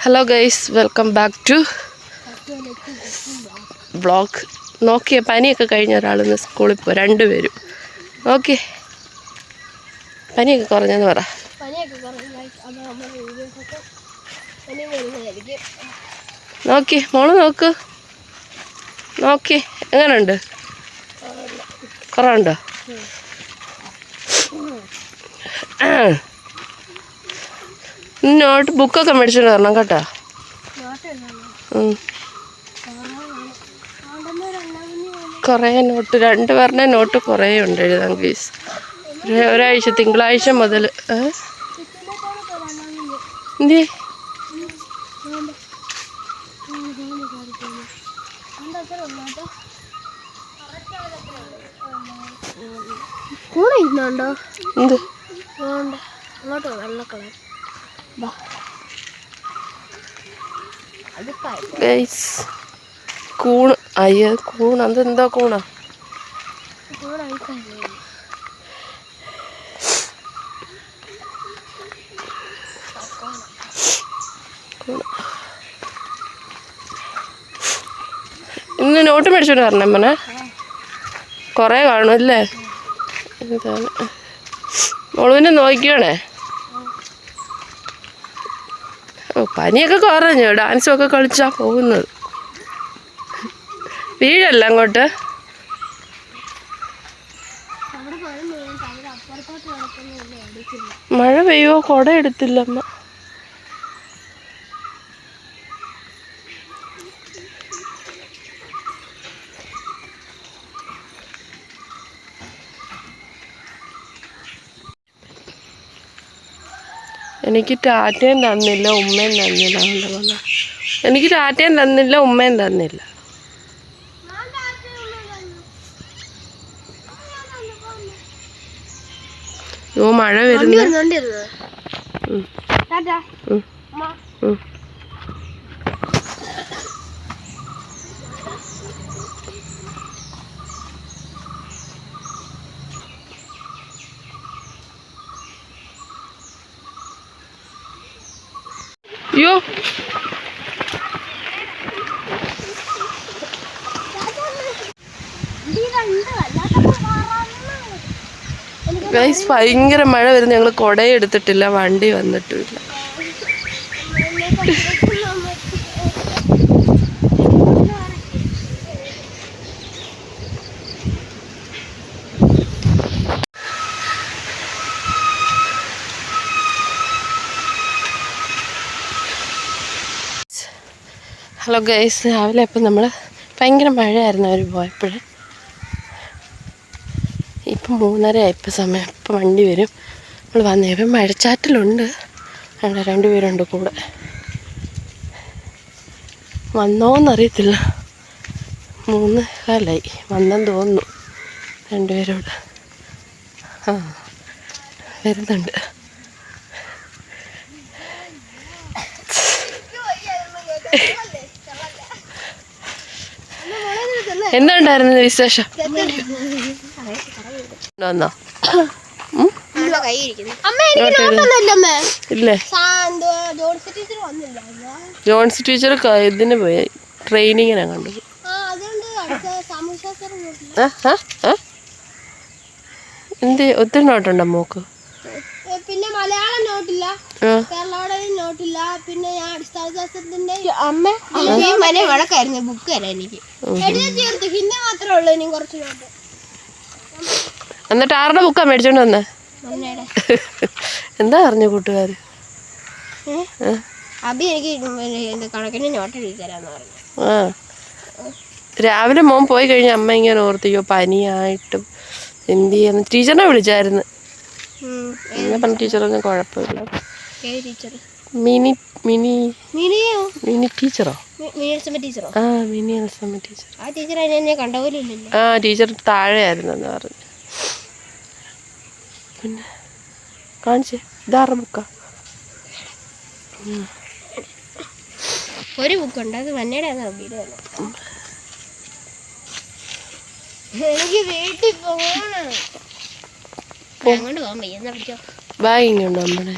Hello guys welcome back to blog നോക്കിയ പനിയൊക്കെ കഴിഞ്ഞ ഒരാളിന്ന് സ്കൂളിൽ പോയി. രണ്ടുപേരും. ഓക്കെ പനിയൊക്കെ കുറഞ്ഞെന്ന് പറ. നോക്കി. മോൾ നോക്ക്. നോക്കി. എങ്ങനെയുണ്ട് കുറവുണ്ടോ. നോട്ട് ബുക്കൊക്കെ മേടിച്ചിട്ട് വരണം കേട്ടോ. കുറേ നോട്ട് രണ്ട് പേരുടെ നോട്ട് കുറേ ഉണ്ട് എഴുതാൻ ഫീസ് ഒരാഴ്ച തിങ്കളാഴ്ച മുതൽ എന്തി? എന്ത്? അങ്ങോട്ടോ വെള്ള കളർ കൂണ് അയ്യ കൂണ്. അതെന്താ കൂണാ? ഇന്ന് നോട്ട് മേടിച്ചോണ്ട് കാരണം അമ്മനെ. കുറേ കാണുമല്ലേ എന്താണ് മോളുവിനെ നോക്കിയോണേ ഓ പനിയൊക്കെ കുറഞ്ഞു. ഡാൻസും ഒക്കെ കളിച്ചാ പോകുന്നത്. വീഴല്ല അങ്ങോട്ട്. മഴ പെയ്യോ? കുട എടുത്തില്ല എനിക്ക് ടാറ്റയും തന്നില്ല ഉമ്മയും തന്നില്ല അവന്റെ വന്ന എനിക്ക് ടാറ്റയും തന്നില്ല ഉമ്മയും തന്നില്ല. ഓ മഴ വരുന്നു. അയ്യോ ഗൈസ് ഭയങ്കര മഴ വരുന്ന. ഞങ്ങൾ കുടയും എടുത്തിട്ടില്ല വണ്ടി വന്നിട്ടുമില്ല ഹലോ ഗൈസ് രാവിലെ ഇപ്പം നമ്മൾ ഭയങ്കര മഴയായിരുന്നു അവർ പോയപ്പോൾ ഇപ്പം മൂന്നര ആയിപ്പോൾ സമയം. ഇപ്പം വണ്ടി വരും. നമ്മൾ വന്നേ. ഇപ്പം മഴച്ചാറ്റലുണ്ട്. രണ്ട് രണ്ടുപേരുണ്ട് കൂടെ. വന്നോന്നറിയത്തില്ല മൂന്ന് കാലായി. വന്നെന്ന് തോന്നുന്നു. രണ്ടുപേരോട് ആ വരുന്നുണ്ട്. എന്തുണ്ടായിരുന്നു വിശേഷം? വന്നോ? ഇല്ലേ? ജോൺസി ടീച്ചർ ഇതിന് പോയി. ട്രെയിനിങ്ങിനാ കണ്ടു എന്ത് ഒത്തിരി നോട്ടുണ്ടോ മോക്ക്? നോട്ടില്ല പിന്നെ ഞാൻ അടിസ്ഥാന ശാസ്ത്രത്തിന്റെ അമ്മ? മനെ വഴക്കായിരുന്നു ബുക്ക് എനിക്ക്. എഴുതി ചേർത്ത് ഹിന്ദി മാത്രമേ ഉള്ളൂ ഇനി കുറച്ച് നോട്ട് എന്നിട്ട് ആരുടെ ബുക്കാ മേടിച്ചോണ്ട് വന്നേ? എന്താ പറഞ്ഞു കൂട്ടുകാര്? അബി എനിക്ക് കണക്കിന് നോട്ട് എഴുതി തരാന്ന് പറഞ്ഞു. ആ. രാവിലെ മോൻ പോയി കഴിഞ്ഞ അമ്മ ഇങ്ങനെ ഓർത്തിയോ പനിയായിട്ടും എന്ത് ചെയ്യാന്ന്. ടീച്ചറിനെ വിളിച്ചായിരുന്നു. ടീച്ചറൊന്നും കുഴപ്പമില്ല. മിനി മിനി മിനിയോ? മിനി ടീച്ചറോ? ആ മിനി ടീച്ചർ. ആ ടീച്ചർ അതിനെ എന്നെ കണ്ട പോലും ഇല്ലല്ലോ. ആ ടീച്ചർ താഴെയായിരുന്നെന്ന് പറഞ്ഞു. പിന്നെ കാണിച്ചേ ഇതാറ ബുക്കാ ഒരു ബുക്ക് ഉണ്ട് അത് വന്നയുടെ എനിക്ക് വീട്ടിൽ പോകണം എന്നാ പിടിച്ചോ നമ്മുടെ